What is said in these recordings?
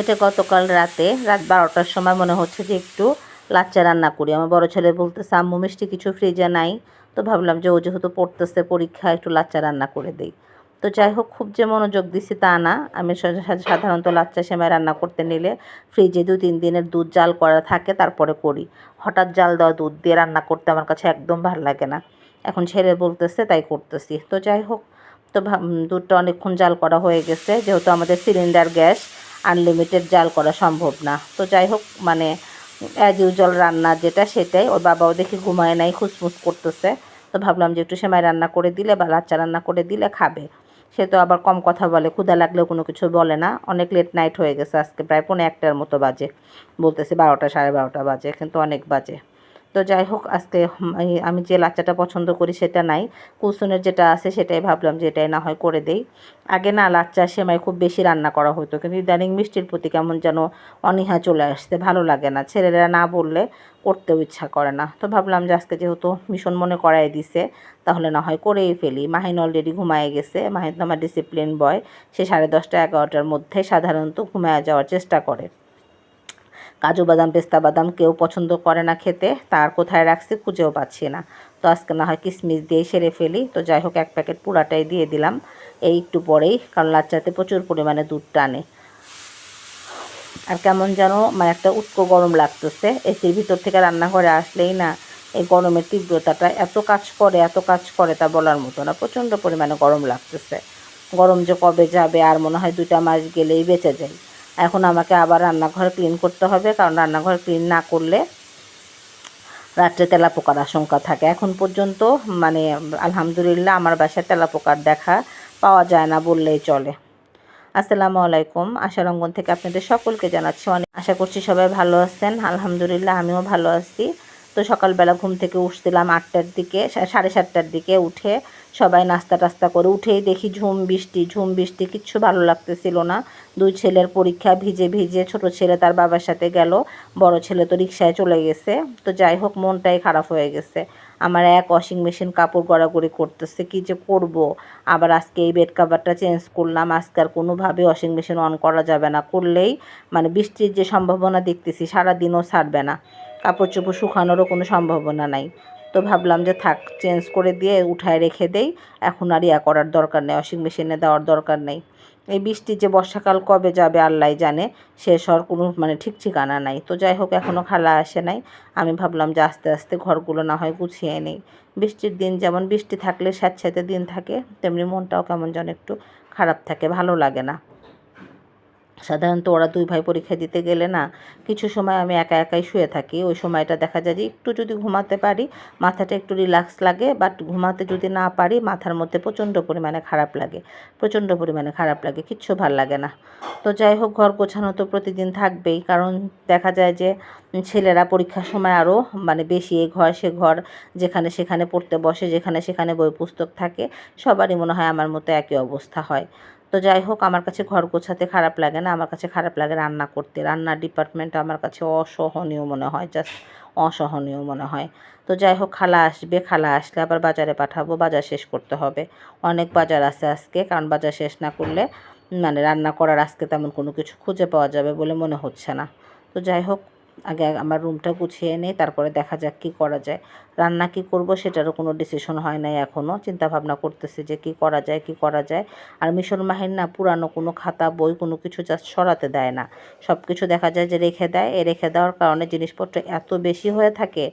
এটা গতকাল রাতে, রাত বারোটার সময় মনে হচ্ছে যে একটু লাচ্চা রান্না করি। আমার বড় ছেলে বলতেছে, আম্মু, মিষ্টি কিছু ফ্রিজে নাই। তো ভাবলাম যে ও যেহেতু পড়তেছে পরীক্ষা একটু লাচ্চা রান্না করে দেই। তো যাই হোক, খুব যে মনোযোগ দিছি তা না। আমি সাধারণত লাচ্চা সেমাই রান্না করতে নিলে ফ্রিজে দু তিন দিনের দুধ জাল করা থাকে, তারপরে করি। হঠাৎ জাল দেওয়া দুধ দিয়ে রান্না করতে আমার কাছে একদম ভালো লাগে না। এখন ছেলে বলতেছে, তাই করতেছি। তো যাই হোক, তো দুধটা অনেকক্ষণ জাল করা হয়ে গেছে। যেহেতু আমাদের সিলিন্ডার গ্যাস আনলিমিটেড জাল করা সম্ভব না। তো যাই হোক মানে অ্যাজ ইউজুয়াল রান্না যেটা সেটাই। ওর বাবাও দেখি ঘুমায় নাই, খুসমুস করতেছে। তো ভাবলাম যে একটু সেমাই রান্না করে দিলে বা লাচ্চা রান্না করে দিলে খাবে। সে তো আবার কম কথা বলে, ক্ষুধা লাগলেও কোনো কিছু বলে না। অনেক লেট নাইট হয়ে গেছে, আজকে প্রায় পৌনে একটার মতো বাজে। বলতেছে বারোটা, সাড়ে বারোটা বাজে, কিন্তু অনেক বাজে। তো যাই হোক, আজকে আমি যে লাচ্চাটা পছন্দ করি সেটা নাই। কুসুনের যেটা আছে সেটাই ভাবলাম যে এটাই না হয় করে দেই। আগে না লাচ্চা সেমাই খুব বেশি রান্না করা হতো, কিন্তু ইদানিং মিষ্টির প্রতি কেমন যেন অনীহা চলে আসতে ভালো লাগে না। ছেলেরা না বললে করতেও ইচ্ছা করে না। তো ভাবলাম যে আজকে যেহেতু ভীষণ মনে করাই দিছে, তাহলে না হয় করেই ফেলি। মাহিন অলরেডি ঘুমায় গেছে। মাহিন তো আমার ডিসিপ্লিন বয় সে সাড়ে দশটা এগারোটার মধ্যে সাধারণত ঘুমায় যাওয়ার চেষ্টা করে। কাজু বাদাম, পেস্তা বাদাম কেউ পছন্দ করে না খেতে, তার কোথায় রাখছি খুঁজেও পাচ্ছি না। তো আজকে না হয় কিশমিশ দিয়ে সেরে ফেলি। তো যাই হোক, এক প্যাকেট পুরাটাই দিয়ে দিলাম। এই একটু পরেই, কারণ লাচ্চাতে প্রচুর পরিমাণে দুধ টানে। আর কেমন যেন মানে একটা উৎকো গরম লাগতেছে। এসির ভিতর থেকে রান্নাঘরে আসলেই না, এই গরমের তীব্রতাটা এত কাজ করে, এত কাজ করে তা বলার মতো না। প্রচণ্ড পরিমাণে গরম লাগতেছে। গরম যে কবে যাবে, আর মনে হয় দুটা মাস গেলেই বেঁচে যাই। এখন আমাকে আবার রান্নাঘর ক্লিন করতে হবে, কারণ রান্নাঘর ক্লিন না করলে রাত্রে তেলা পোকার আশঙ্কা থাকে। এখন পর্যন্ত মানে আলহামদুলিল্লাহ আমার বাসায় তেলা পোকার দেখা পাওয়া যায় না বললেই চলে। আসসালামু আলাইকুম আশার অঙ্গন থেকে আপনাদের সকলকে জানাচ্ছি অনেক আশা করছি সবাই ভালো আছেন, আলহামদুলিল্লাহ আমিও ভালো আছি। তো সকালবেলা ঘুম থেকে উঠছিলাম আটটার দিকে সাড়ে সাতটার দিকে উঠে সবাই নাস্তা টাস্তা করে উঠেই দেখি ঝুম বৃষ্টি ঝুম বৃষ্টি কিচ্ছু ভালো লাগতেছিল না। দুই ছেলের পরীক্ষা ভিজে ভিজে ছোট ছেলে তার বাবার সাথে গেল, বড় ছেলে তো রিক্সায় চলে গেছে। তো যাই হোক, মনটাই খারাপ হয়ে গেছে। আমার এক ওয়াশিং মেশিন কাপড় গড়াগড়ি করতেছে, কি যে করব? আবার আজকে এই বেড কাভারটা চেঞ্জ করলাম, আজকে আর কোনোভাবে ওয়াশিং মেশিন অন করা যাবে না। করলেই মানে বৃষ্টির যে সম্ভাবনা দেখতেছি, সারাদিনও ছাড়বে না। কাপড় চোপড় শুকানোরও কোনো সম্ভাবনা নাই। তো ভাবলাম যে থাক চেঞ্জ করে দিয়ে উঠায় রেখে দেই। এখন আর ইয়া করার দরকার নেই ওয়াশিং মেশিনে দেওয়ার দরকার নেই। এই বৃষ্টি যে বর্ষাকাল কবে যাবে আল্লাহ জানে, শেষ হওয়ার কোনো মানে ঠিক ঠিকানা নাই। তো যাই হোক এখনও খালা আসে নাই। আমি ভাবলাম যে আস্তে আস্তে ঘরগুলো না হয় গুছিয়ে নেই। বৃষ্টির দিন যেমন বৃষ্টি থাকলে স্যাঁতস্যাঁতে দিন থাকে, তেমনি মনটাও কেমন যেন একটু খারাপ থাকে, ভালো লাগে না। সাধারণত ওরা দুই ভাই পরীক্ষা দিতে গেলে না, কিছু সময় আমি একা একাই শুয়ে থাকি। ওই সময়টা দেখা যায় যে একটু যদি ঘুমাতে পারি, মাথাটা একটু রিল্যাক্স লাগে বাট ঘুমাতে যদি না পারি, মাথার মধ্যে প্রচণ্ড পরিমাণে খারাপ লাগে, প্রচণ্ড পরিমাণে খারাপ লাগে, কিচ্ছু ভালো লাগে না। তো যাই হোক, ঘর গোছানো তো প্রতিদিন থাকবেই, কারণ দেখা যায় যে ছেলেরা পরীক্ষার সময় আরও মানে বেশি এ ঘর, সে ঘর, যেখানে সেখানে পড়তে বসে, যেখানে সেখানে বই পুস্তক থাকে, সবারই মনে হয় আমার মতো একই অবস্থা হয়। তো যাই হোক, আমার কাছে ঘর গোছাতে খারাপ লাগে না। আমার কাছে খারাপ লাগে রান্না করতে। রান্নার ডিপার্টমেন্ট আমার কাছে অসহনীয় মনে হয় জাস্ট অসহনীয় মনে হয়। তো যাই হোক, খালা আসবে, খালা আসলে আবার বাজারে পাঠাবো, বাজার শেষ করতে হবে। অনেক বাজার আছে আজকে, কারণ বাজার শেষ না করলে মানে রান্না করার আজকে তেমন কোনো কিছু খুঁজে পাওয়া যাবে বলে মনে হচ্ছে না। তো যাই হোক আগে আমার রুমটা গুছিয়ে নেই তারপরে দেখা যাক কি করা যায়। রান্না কি করব সেটারও কোনো ডিসিশন হয় নাই এখনও চিন্তাভাবনা করতেছি যে কি করা যায়, কি করা যায়। আর মিশন মাহিন না পুরানো কোনো খাতা, বই কোনো কিছু জাস্ট সরাতে দেয় না। সব কিছু দেখা যায় যে রেখে দেয়। এ রেখে দেওয়ার কারণে জিনিসপত্র এত বেশি হয়ে থাকে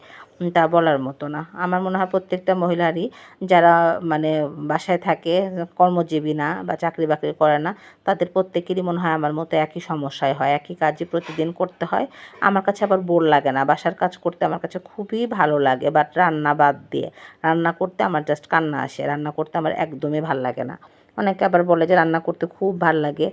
তা বলার মতো না। আমার মনে হয় প্রত্যেকটা মহিলারই যারা মানে বাসায় থাকে, কর্মজীবী না বা চাকরি বাকরি করে না, তাদের প্রত্যেকেরই মনে হয় আমার মতো একই সমস্যায় হয়, একই কাজই প্রতিদিন করতে হয়। আমার কাছে আবার বোর লাগে না, বাসার কাজ করতে আমার কাছে খুবই ভালো লাগে বাট রান্না বাদ দিয়ে, রান্না করতে আমার জাস্ট কান্না আসে, রান্না করতে আমার একদমই ভালো লাগে না। অনেকে আবার বলে যে রান্না করতে খুব ভালো লাগে।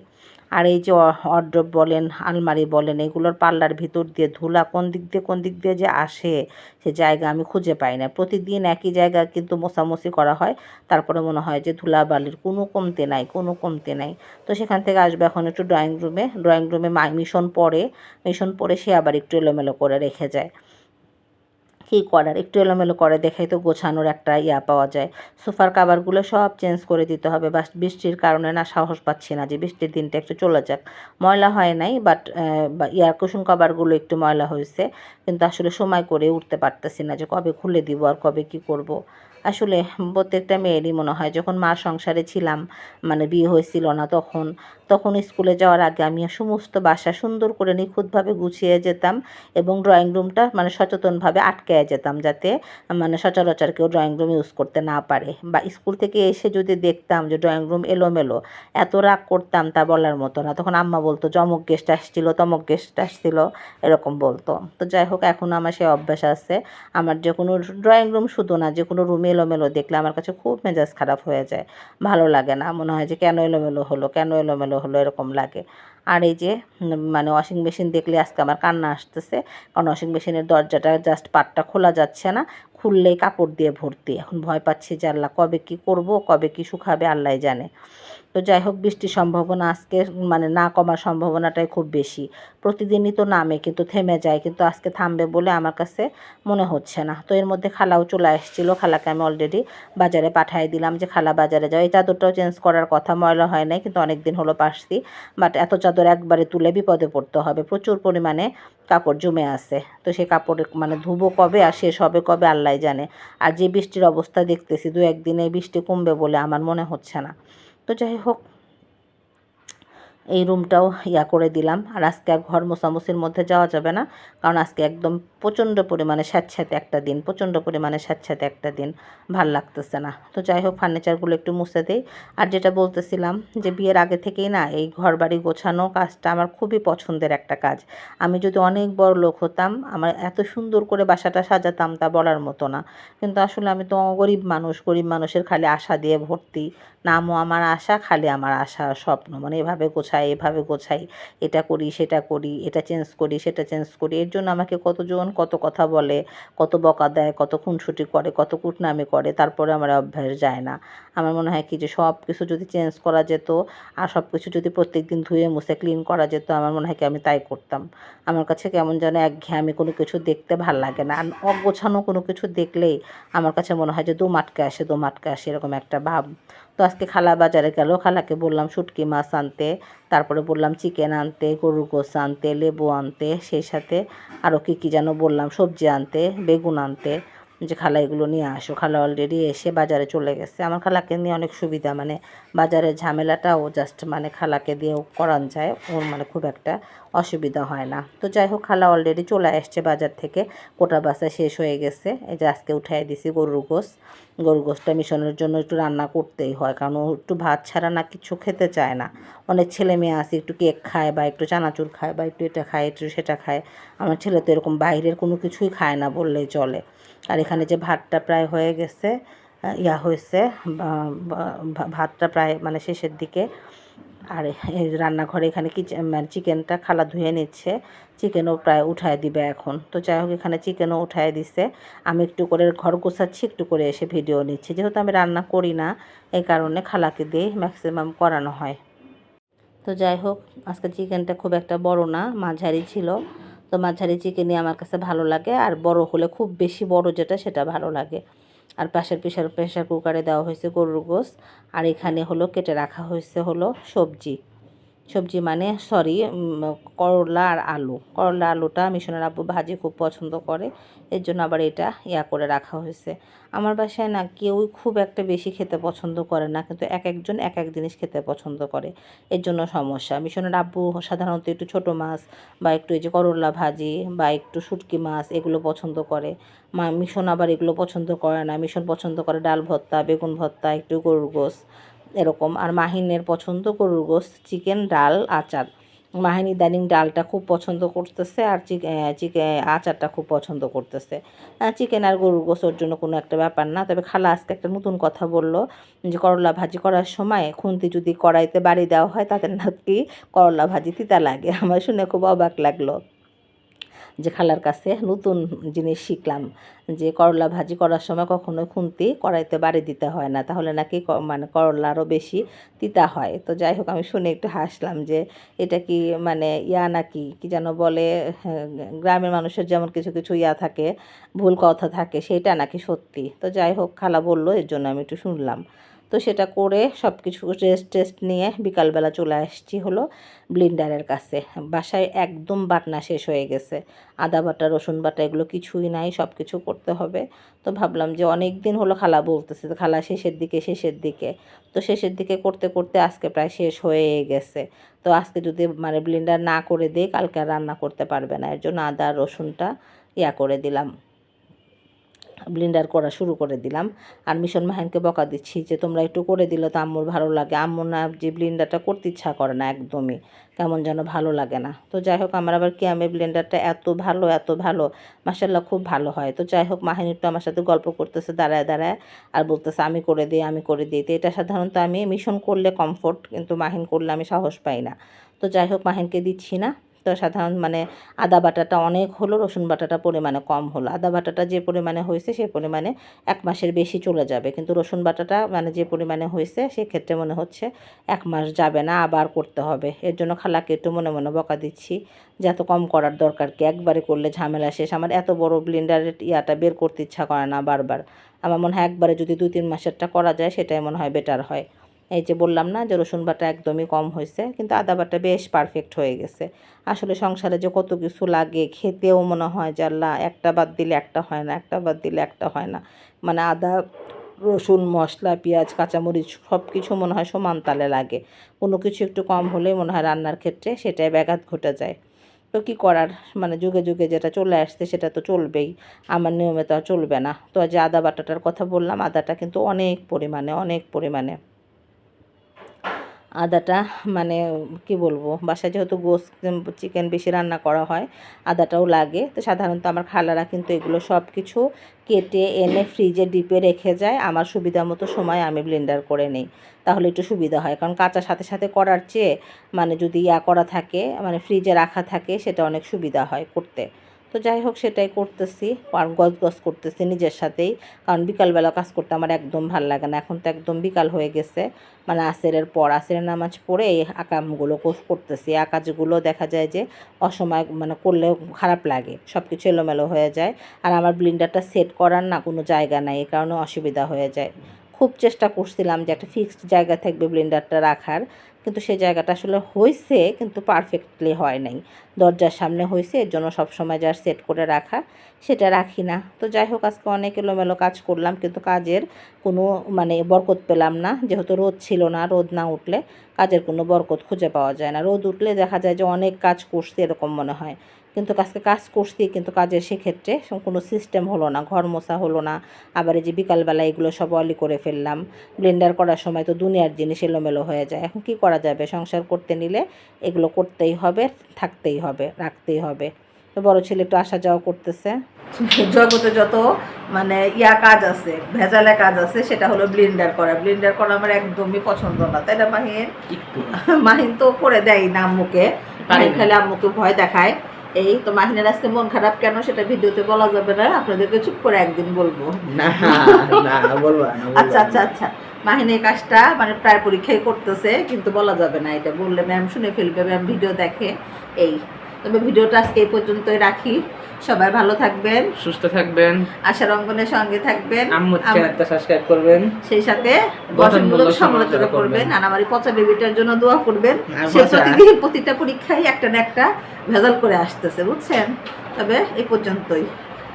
আর এই যে অড্রপ বলেন, আলমারি বলেন, এগুলোর পাল্লার ভিতর দিয়ে ধুলা কোন দিক দিয়ে, কোন দিক দিয়ে যে আসে, সে জায়গা আমি খুঁজে পাই না। প্রতিদিন একই জায়গা কিন্তু মোছামুছি করা হয়। তারপরে মনে হয় যে ধুলা বালির কোনো কমতে নাই, কোনো কমতে নাই। তো সেখান থেকে আসবে এখন একটু ড্রয়িং রুমে ড্রয়িং রুমে মিশন পড়ে মিশন পরে সে আবার একটু এলোমেলো করে রেখে যায়। কী করার? একটু এলোমেলো করে দেখাই তো গোছানোর একটা ইয়া পাওয়া যায়। সোফার কাভারগুলো সব চেঞ্জ করে দিতে হবে। বা বৃষ্টির কারণে না সাহস পাচ্ছি না যে বৃষ্টির দিনটা একটু চলে যাক। ময়লা হয় নাই বাট ইয়ার কুশন কাভারগুলো একটু ময়লা হয়েছে। কিন্তু আসলে সময় করে উঠতে পারতেছি না যে কবে খুলে দিব আর কবে কি করব। আসলে প্রত্যেকটা মেয়েরই মনে হয়, যখন মার সংসারে ছিলাম মানে বিয়ে হয়েছিল না তখন তখন স্কুলে যাওয়ার আগে আমি সমস্ত বাসা সুন্দর করে নিখুঁতভাবে গুছিয়ে যেতাম এবং ড্রয়িং রুমটা মানে সচেতনভাবে আটকে যেতাম যাতে মানে সচরাচর কেউ ড্রয়িং রুম ইউজ করতে না পারে। বা স্কুল থেকে এসে যদি দেখতাম যে ড্রয়িং রুম এলোমেলো, এত রাগ করতাম তা বলার মতো না। তখন আম্মা বলতো জমক গেস্ট আসছিল, তমক গেস্ট আসছিল। এরকম বলতো। তো যাই হোক, এখন আমার সেই অভ্যাস আছে। আমার যে কোনো ড্রয়িং রুম শুধু না, যে কোনো রুম এলোমেলো দেখলে আমার কাছে খুব মেজাজ খারাপ হয়ে যায়। ভালো লাগে না। মনে হয় যে কেন এলোমেলো হলো, কেন এলোমেলো হলো এরকম লাগে। আর এই যে মানে ওয়াশিং মেশিন দেখলে আজকে আমার কান্না আসতেছে, কারণ ওয়াশিং মেশিনের দরজাটা জাস্ট পাটটা খোলা যাচ্ছে না, খুললেই কাপড় দিয়ে ভর্তি। এখন ভয় পাচ্ছি যে আল্লাহ কবে কি করব, কবে কি শুকাবে আল্লাহ জানে। তো যাই হোক বৃষ্টির সম্ভাবনা আজকে মানে না কমার সম্ভাবনাটাই খুব বেশি। প্রতিদিনই তো নামে, কিন্তু থেমে যায়, কিন্তু আজকে থামবে বলে আমার কাছে মনে হচ্ছে না। তো এর মধ্যে খালাও চলে আসছিল, খালাকে আমি অলরেডি বাজারে পাঠিয়ে দিলাম যে, খালা বাজারে যাও। এই চাদরটাও চেঞ্জ করার কথা, ময়লা হয় নাই, কিন্তু অনেক দিন হলো পাশছি বাট এত চাদর একবারে তুলে বিপদে পড়তে হবে। প্রচুর পরিমাণে কাপড় জমে আছে, তো সেই কাপড় মানে ধুবো কবে আর শেষ হবে কবে আল্লাহ জানে। আর যে বৃষ্টির অবস্থা দেখতেছি দু একদিনে বৃষ্টি কমবে বলে আমার মনে হচ্ছে না। তো যাই হোক, এই রুমটাও ইয়া করে দিলাম। আর আজকে আর ঘর মোছামুছির মধ্যে যাওয়া যাবে না, কারণ আজকে একদম প্রচণ্ড পরিমাণে স্যাঁতস্যাঁতে একটা দিন, প্রচণ্ড পরিমাণে স্যাঁতস্যাঁতে একটা দিন ভালো লাগতেছে না। তো যাই হোক, ফার্নিচারগুলো একটু মুছে দেই। আর যেটা বলতেছিলাম যে বিয়ের আগে থেকেই না, এই ঘর বাড়ি গোছানো কাজটা আমার খুবই পছন্দের একটা কাজ। আমি যদি অনেক বড় লোক হতাম, আমার এত সুন্দর করে বাসাটা সাজাতাম তা বলার মতো না। কিন্তু আসলে আমি তো গরিব মানুষ, গরিব মানুষের খালি আশা দিয়ে ভর্তি। নামও আমার আশা, খালি আমার আশা, স্বপ্ন। মানে এভাবে গোছাই এভাবে গোছাই। এটা করি, সেটা করি, এটা চেঞ্জ করি, সেটা চেঞ্জ করি। এর জন্য আমাকে কতজন কত কথা বলে, কত বকা দেয়, কত খুনসুটি করে, কত কুটনামি করে, তারপরে আমার অভ্যাস যায় না। আমার মনে হয় কি যে সব কিছু যদি চেঞ্জ করা যেত আর সব কিছু যদি প্রত্যেক দিন ধুয়ে মুছে ক্লিন করা যেত, আমার মনে হয় কি আমি তাই করতাম। আমার কাছে কেমন যেন একঘেয়েমি কোনো কিছু দেখতে ভালো লাগে না। আর অগোছানো কোনো কিছু দেখলেই আমার কাছে মনে হয় যে দু মাটকে আসে দু মাটকে আসে, এরকম একটা ভাব। তো আজকে খালা বাজারে গেল। খালাকে বললাম, শুটকি মাছ আনতে। তারপরে বললাম, চিকেন আনতে, গরুর গোস আনতে, লেবু আনতে। সেই সাথে আরও কী কী যেন বললাম, সবজি আনতে, বেগুন আনতে। যে খালা এগুলো নিয়ে আসো। খালা অলরেডি এসে বাজারে চলে গেছে। আমার খালাকে নিয়ে অনেক সুবিধা মানে বাজারের ঝামেলাটাও জাস্ট মানে খালাকে দিয়েও করান যায়, ওর মানে খুব একটা অসুবিধা হয় না। তো যাই হোক, খালা অলরেডি চলে আসছে বাজার থেকে। কোটা বাসা শেষ হয়ে গেছে। এই যে আজকে উঠাই দিছি গরুর গোস গরুর গোসটা মিশনের জন্য একটু রান্না করতেই হয়, কারণ ও একটু ভাত ছাড়া না কিছু খেতে চায় না। অনেক ছেলে মেয়ে আছে, একটু কেক খায় বা একটু চানাচুর খায় বা একটু এটা খায়, একটু সেটা খায়। আমার ছেলে তো এরকম বাইরের কোনো কিছুই খায় না বললেই চলে। আর এখানে যে ভাতটা প্রায় হয়ে গেছে ইয়া হয়েছে ভাতটা প্রায় মানে শেষের দিকে। আর এই রান্নাঘরে এখানে মানে চিকেনটা খালা ধুয়ে নিচ্ছে, চিকেনও প্রায় উঠায় দিবে এখন। তো যাই হোক, এখানে চিকেনও উঠায় দিছে। আমি একটু করে ঘর গোছাচ্ছি, একটু করে এসে ভিডিও নিচ্ছি। যেহেতু আমি রান্না করি না, এই কারণে খালাকে দিয়ে ম্যাক্সিমাম করানো হয়। তো যাই হোক, আজকে চিকেনটা খুব একটা বড় না, মাঝারি ছিল। তো মাঝারি চিকেনই আমার কাছে ভালো লাগে। আর বড় হলে খুব বেশি বড় যেটা, সেটা ভালো লাগে। আর পাশের প্রেশার প্রেশার কুকারে দেওয়া হয়েছে গরুর গোস আর এখানে হলো, কেটে রাখা হয়েছে হলো সবজি। সবজি মানে সরি করলা আর আলু। করলা, আলুটা মিশনের আব্বু ভাজি খুব পছন্দ করে। এর জন্য আবার এটা ইয়া করে রাখা হয়েছে। আমার বাসায় না কেউই খুব একটা বেশি খেতে পছন্দ করে না, কিন্তু এক একজন এক এক জিনিস খেতে পছন্দ করে। এর জন্য সমস্যা। মিশনের আব্বু সাধারণত একটু ছোট মাছ বা একটু এই যে করলা ভাজি বা একটু শুটকি মাছ এগুলো পছন্দ করে। মা, মিশন আবার এগুলো পছন্দ করে না। মিশন পছন্দ করে ডাল ভর্তা, বেগুন ভর্তা, একটু গরুর গোস এরকম। আর মাহিনের পছন্দ গরুর গোস চিকেন ডাল, আচার। মাহিন ইদানিং ডালটা খুব পছন্দ করতেছে আর চিকেন আচারটা খুব পছন্দ করতেছে। চিকেন আর গরুর গোসর জন্য কোনো একটা ব্যাপার না। তবে খালা আজকে একটা নতুন কথা বলল যে, করলা ভাজি করার সময় খুন্তি যদি কড়াইতে বাড়ি দেওয়া হয়, তাদের নাকি করলা ভাজি তিতা লাগে। আমার শুনে খুব অবাক লাগল। যে খালার কাছে নতুন জিনিস শিখলাম যে করলা ভাজি করার সময় কখনোই খুন্তি কড়াইতে বাড়ি দিতে হয় না, তাহলে নাকি মানে করলা আরও বেশি তিতা হয়। তো যাই হোক, আমি শুনে একটু হাসলাম যে এটা কি মানে ইয়া নাকি? কি যেন বলে, গ্রামের মানুষের যেমন কিছু কিছু ইয়া থাকে, ভুল কথা থাকে, সেটা নাকি সত্যি? তো যাই হোক, খালা বলল, এর জন্য আমি একটু শুনলাম। তো সেটা করে সব কিছু রেস্ট টেস্ট নিয়ে বিকালবেলা চলে আসছি হলো ব্লিন্ডারের কাছে। বাসায় একদম বাটনা শেষ হয়ে গেছে। আদা বাটা, রসুন বাটা এগুলো কিছুই নাই সব কিছু করতে হবে। তো ভাবলাম যে অনেক দিন হলো খালা বলতেছে খালা শেষের দিকে শেষের দিকে। তো শেষের দিকে করতে করতে আজকে প্রায় শেষ হয়ে গেছে। তো আজকে যদি মানে ব্লেন্ডার না করে দিই, কালকে রান্না করতে পারবে না। এর জন্য আদা, রসুনটা ইয়া করে দিলাম। ব্লেন্ডার করা শুরু করে দিলাম। আর মিশন মাহানকে বকা দিচ্ছি যে, তোমরা একটু করে দিলে তো আম্মুর ভালো লাগে। আম্মুর না যে ব্লিন্ডারটা করতে ইচ্ছা করে না একদমই। কেমন যেন ভালো লাগে না। তো যাই হোক, আমার আবার কি, আমি ব্লেন্ডারটা এত ভালো এত ভালো মাসাল্লাহ খুব ভালো হয়। তো যাই হোক, মাহিনী একটু আমার সাথে গল্প করতেছে, দাঁড়ায় দাঁড়ায়, আর বলতেছে, আমি করে দিই, আমি করে দিই। তো এটা সাধারণত আমি মিশন করলে কমফোর্ট কিন্তু মাহিন করলে আমি সাহস পাই না। তো যাই হোক, মাহিনকে দিচ্ছি না। তো সাধারণ মানে আদা বাটাটা অনেক হলো, রসুন বাটাটা পরিমাণে কম হলো। আদা বাটাটা যে পরিমাণে হয়েছে সেই পরিমাণে এক মাসের বেশি চলে যাবে। কিন্তু রসুন বাটাটা মানে যে পরিমাণে হয়েছে সেক্ষেত্রে মনে হচ্ছে এক মাস যাবে না, আবার করতে হবে। এর জন্য খালাকে একটু মনে মনে বকা দিচ্ছি যে এত কম করার দরকার কি? একবারে করলে ঝামেলা শেষ। আমার এত বড় ব্লেন্ডারের ইয়াটা বের করতে ইচ্ছা করে না বারবার। আমার মনে হয় একবারে যদি দু তিন মাসেরটা করা যায়, সেটাই মনে হয় বেটার হয়। এই যে বললাম না যে রসুন বাটা একদমই কম হয়েছে, কিন্তু আদা বাটা বেশ পারফেক্ট হয়ে গেছে। আসলে সংসারে যে কত কিছু লাগে, খেতেও মনে হয় যে আল্লাহ একটা বাদ দিলে একটা হয় না, একটা বাদ দিলে একটা হয় না। মানে আদা, রসুন, মশলা, পেঁয়াজ, কাঁচামরিচ সব কিছু মনে হয় সমান তালে লাগে। কোনো কিছু একটু কম হলেই মনে হয় রান্নার ক্ষেত্রে সেটাই ব্যাঘাত ঘটে যায়। তো কী করার? মানে যুগে যুগে যেটা চলে আসছে সেটা তো চলবেই। আমার নিয়মে তো আর চলবে না। তো যে আদা বাটাটার কথা বললাম, আদাটা কিন্তু অনেক পরিমাণে অনেক পরিমাণে। আদাটা মানে কি বলব, বাসায় যেহেতু গোস চিকেন বেশি রান্না করা হয়, আদাটাও লাগে। তো সাধারণত আমার খালারা কিন্তু এগুলো সব কিছু কেটে এনে ফ্রিজে ডিপে রেখে যায়। আমার সুবিধা মতো সময় আমি ব্লেন্ডার করে নিই। তাহলে একটু সুবিধা হয়। কারণ কাঁচা সাথে সাথে করার চেয়ে মানে যদি ইয়া করা থাকে মানে ফ্রিজে রাখা থাকে, সেটা অনেক সুবিধা হয় করতে। তো যাই হোক, সেটাই করতেছি। আর গজ গজ করতেছি নিজের সাথেই। কারণ বিকালবেলা কাজ করতে আমার একদম ভালো লাগে না। এখন তো একদম বিকাল হয়ে গেছে। মানে আসেরের পর, আসেরের নামাজ পড়ে এই আকামগুলো করতেছি। এই কাজগুলো দেখা যায় যে, অসময় মানে করলেও খারাপ লাগে। সব কিছু এলোমেলো হয়ে যায়। আর আমার ব্লিন্ডারটা সেট করার না কোনো জায়গা নাই। এই কারণে অসুবিধা হয়ে যায়। খুব চেষ্টা করছিলাম যে একটা ফিক্সড জায়গা থাকবে ব্লেন্ডারটা রাখার। কিন্তু সেই জায়গাটা আসলে হয়েছে কিন্তু পারফেক্টলি হয় নাই। দরজার সামনে হয়েছে এর জন্য সবসময় যার সেট করে রাখা, সেটা রাখি না। তো যাই হোক, আজকে অনেক এলোমেলো কাজ করলাম, কিন্তু কাজের কোনো মানে বরকত পেলাম না। যেহেতু রোদ ছিল না, রোদ না উঠলে কাজের কোনো বরকত খুঁজে পাওয়া যায় না। রোদ উঠলে দেখা যায় যে অনেক কাজ করছে, এরকম মনে হয়। কিন্তু আজকে কাজ করছি কিন্তু কাজের সেক্ষেত্রে কোনো সিস্টেম হলো না ঘর মোছা হলো না। আবার এই যে বিকালবেলা এগুলো সব অলি করে ফেললাম। ব্লেন্ডার করার সময় তো দুনিয়ার জিনিস এলোমেলো হয়ে যায়। এখন কি করা যাবে? সংসার করতে নিলে এগুলো করতেই হবে থাকতেই হবে রাখতেই হবে। তো বড় ছেলে একটু আসা যাওয়া করতেছে। জগতে যত মানে ইয়া কাজ আছে ভেজালে কাজ আছে সেটা হলো ব্লেন্ডার করা। ব্লেন্ডার করা আমার একদমই পছন্দ না তাই না মাহিন? মাহিন তো করে দেয় না আম্মুকে। মাহিন খালি আম্মুকে ভয় দেখায়। এই তো মাহিনের আজকে মন খারাপ কেন সেটা ভিডিওতে বলা যাবে না আপনাদেরকে চুপ করে একদিন বলব। না না বলব আচ্ছা আচ্ছা আচ্ছা। মাহিনের কাজটা মানে প্রায় পরীক্ষায় করতেছে কিন্তু বলা যাবে না এটা বললে ম্যাম শুনে ফেলবে ম্যাম ভিডিও দেখে। এই তবে ভিডিওটা আজকে এই পর্যন্তই রাখি। সবাই ভালো থাকবেন। সুস্থ থাকবেন। আশার অঙ্গনের সঙ্গে থাকবেন। আম্মু চ্যানেলটা সাবস্ক্রাইব করবেন। সেই সাথে গঠনমূলক সমালোচনা করবেন। নানামারি আর আমার পচা বেবিটার জন্য দোয়া করবেন। আর সে প্রতিদিন প্রতিটা পরীক্ষায় একটা না একটা ভেজাল করে আসতেছে বুঝছেন? তবে এই পর্যন্তই।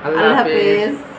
আল্লাহ হাফেজ।